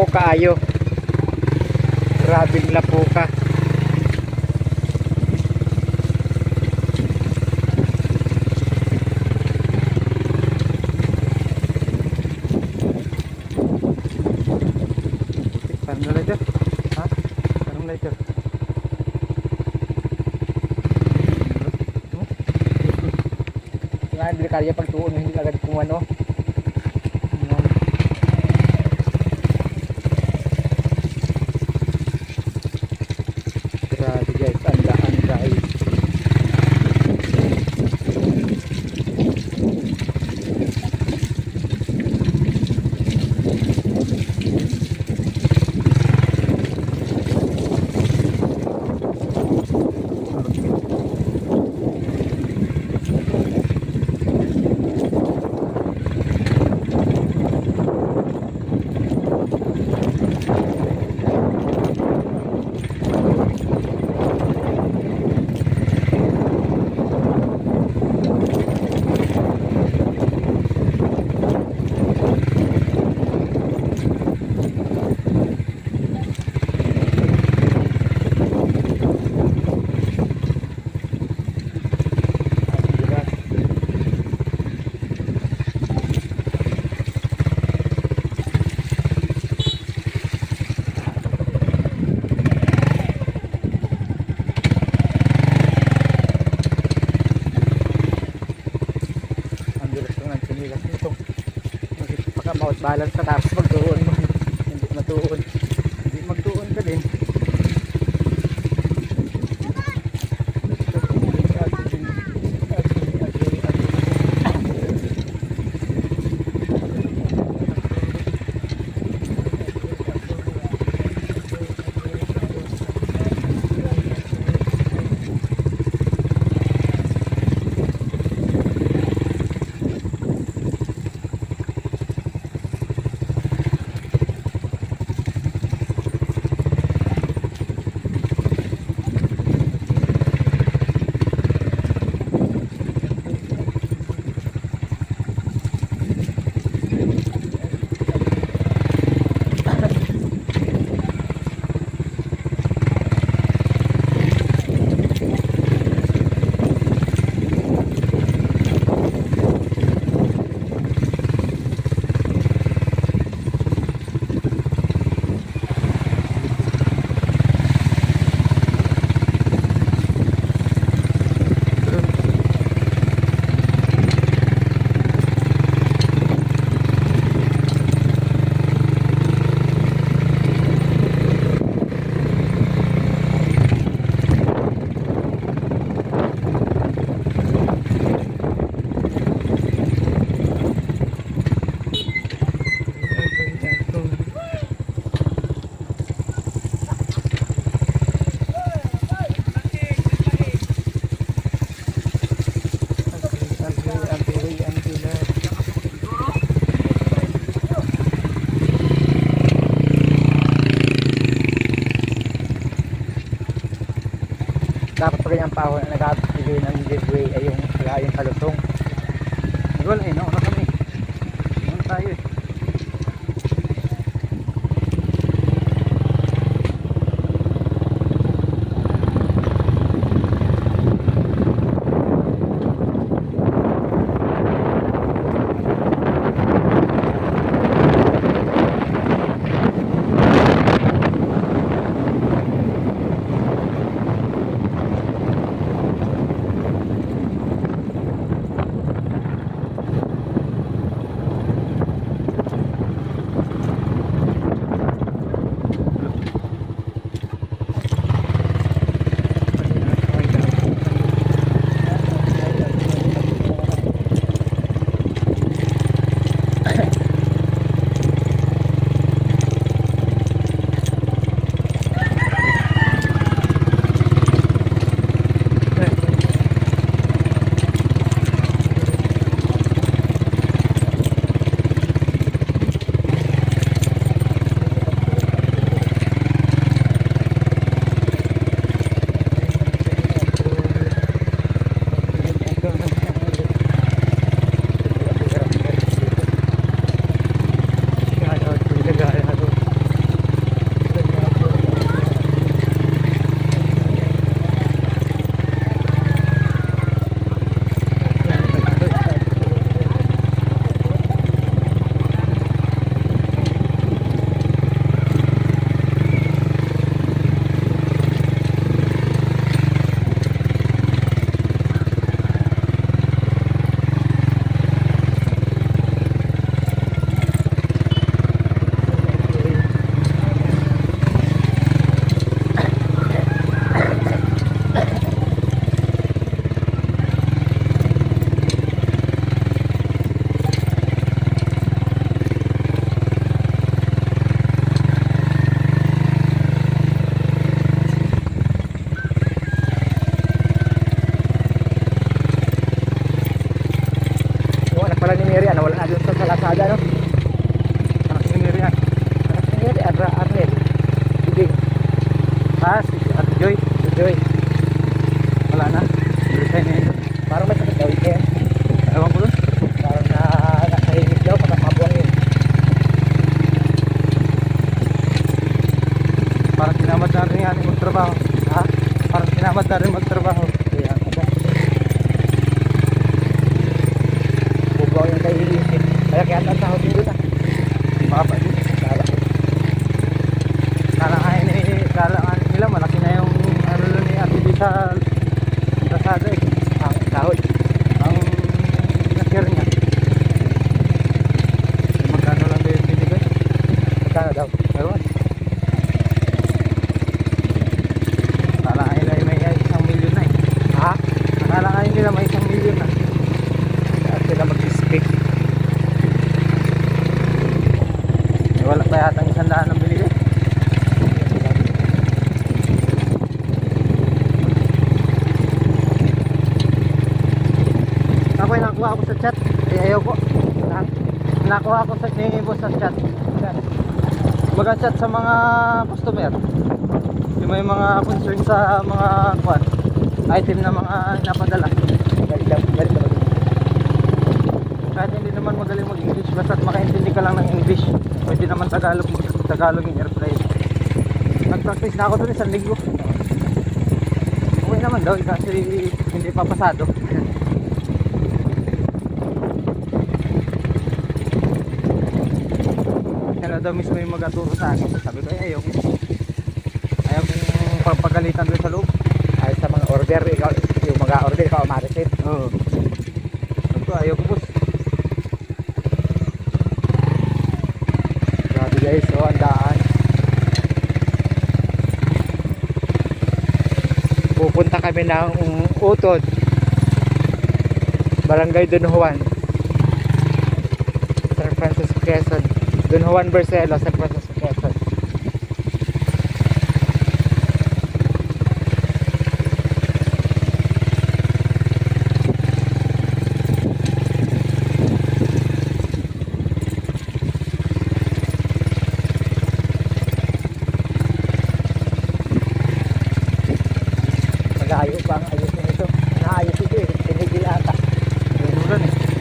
kaayo. Grabing lapuka. Paano na ito? Ha? Paano na ito? Nga, hindi kaya pag tuon, hindi agad kung ano. Yan. Grabe guys, ang daan guys. ang dulas ko ng sinilas nito mouth balance sa tapos magtuon mo hindi matuon hindi magtuon ka din dapat pag ganyan pa ako nag-bigay ng giveaway ay yung kagayang kalusong. Wala eh nauna Mary, ano, wala na doon sa Lazada, no? Anak ni Mary yan. Anak ni Mary, Adra, Arnel. Si Ate Joy. Joy. Wala na. Resign na yun. Parang may sakit daw yan. Ewan ko dun. Parang na, nakahimik daw, pagka mabuang yun. Parang tinamad na rin yan magtrabaho. Ha? Parang tinamad na rin magtrabaho. Yung kay Ilisip. Kaya kaya ang sahod nyo doon, ah. Baba din. Kala ko. Kalangain eh, kalangain nila malaki na yung ano lang ni Ate Joy sa Lazada eh. Ang sahod. Ang na-share niya. Magkano lang ba yung binigay? Magkano daw? Ewan. Kalangain nila may isang milyon na eh. Ha? Kalangain nila may isang milyon na. Kaya sila mag-speak. Eh, wala pa yata isang daan ng binigay. Ako yung nakuha ako sa chat. Eh, ayaw ko. Ha? Nakuha ako sa ni boss sa chat. Mag-chat sa mga customer. Yung may mga concern sa mga kwan, item na mga napadala. Kahit hindi naman magaling mag-English, basta makaintindi ka lang ng English. Pwede naman Tagalog, Tagalog yung airplane. Nag-practice na ako doon isang linggo. Okay naman daw, kasi hindi pa pasado. Kaya daw mismo yung mag-aturo sa akin. Sabi ko, eh, ayaw ko. Ayaw kong papagalitan doon sa loob. Ay sa mga order, ikaw, yung mga order, ikaw maritin. Oo. Sabi ko, ayaw ko boss. Grabe guys, so ang daan. Pupunta kami ng um, Utod. Barangay Don Juan. San Francisco Quezon. Don Juan Barcelo, San Francisco Quezon. Mag-aayos pa ang ayos nito. Naayos ito eh. Tinigil ata. Ulan eh.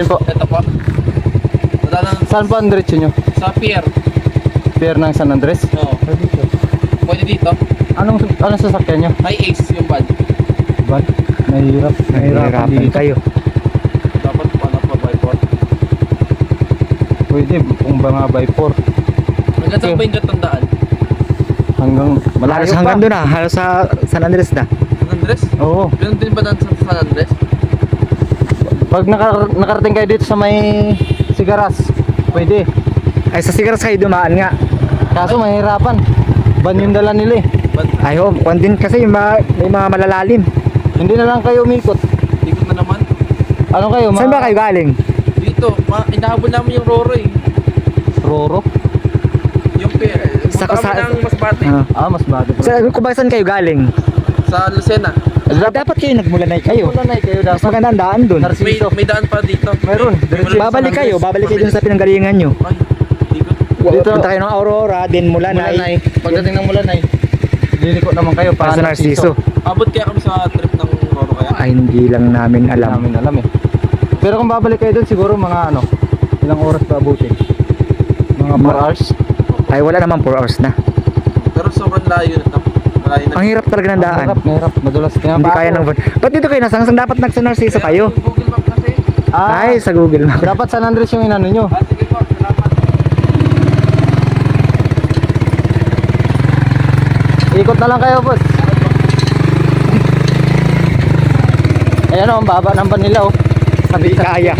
Alin po? Ito po. Nadaanan Saan po ang diretso nyo? sa pier. Pier ng San Andres? Oo. Pwede dito. Anong, anong sasakyan nyo? May ace yung bad. Ban? Mahirap. Nahihirapan dito. kayo. Dapat anak po by four. Pwede kung ba nga by 4. Hanggang saan ba yung gatandaan? Hanggang malayo Halos pa. hanggang doon na. Halos sa San Andres na. San Andres? Oo. Ganun din ba daan sa San Andres? Pag nakar- nakarating kayo dito sa may sigaras, pwede. Ay sa Sigaras kayo dumaan nga. Kaso mahirapan. Ban yung dala nila eh. Bad. Ay ho, kung din kasi yung mga, may mga malalalim. Hindi na lang kayo umikot. Ikot na naman. Ano kayo? Saan ba kayo galing? Dito, ma inahabol namin yung Roro eh. Roro? Yung pier. Sa- Sa sa- kami ng Masbate. Ah. Ah, mas bago. Sa, kung ba saan kayo galing? Sa Lucena. Dapat, dapat kayo nagmulanay kayo. Wala na eh, kayo Mas dapat. maganda ang daan doon. May, may daan pa dito. Meron. Babalik kayo, babalik kayo dun sa pinanggalingan nyo. Ay. Dito. Punta kayo ng Aurora, din Mulanay. Mulanay. Pagdating ng Mulanay, liliko naman kayo Para sa Narciso. Abot kaya kami sa trip ng Roro kaya? Ay, hindi lang namin Alam alam. namin alam eh. Pero kung babalik kayo doon siguro mga ano, ilang oras pa abutin. Mga 4 hours. Ay, wala naman 4 hours na. Pero sobrang layo na. Malayo na. Ang hirap talaga ng daan. Mahirap, mahirap. Madulas kaya Hindi kaya ng van. Ba't dito kayo nasangsang? Dapat nagsa Narciso kayo. Google Map kasi. Ah, Ay, sa Google Map. dapat San Andres yung inano nyo. Ah, sige po. Salamat. Ikot na lang kayo, boss. Ayan o, ang baba ng van nila oh. Hindi kaya.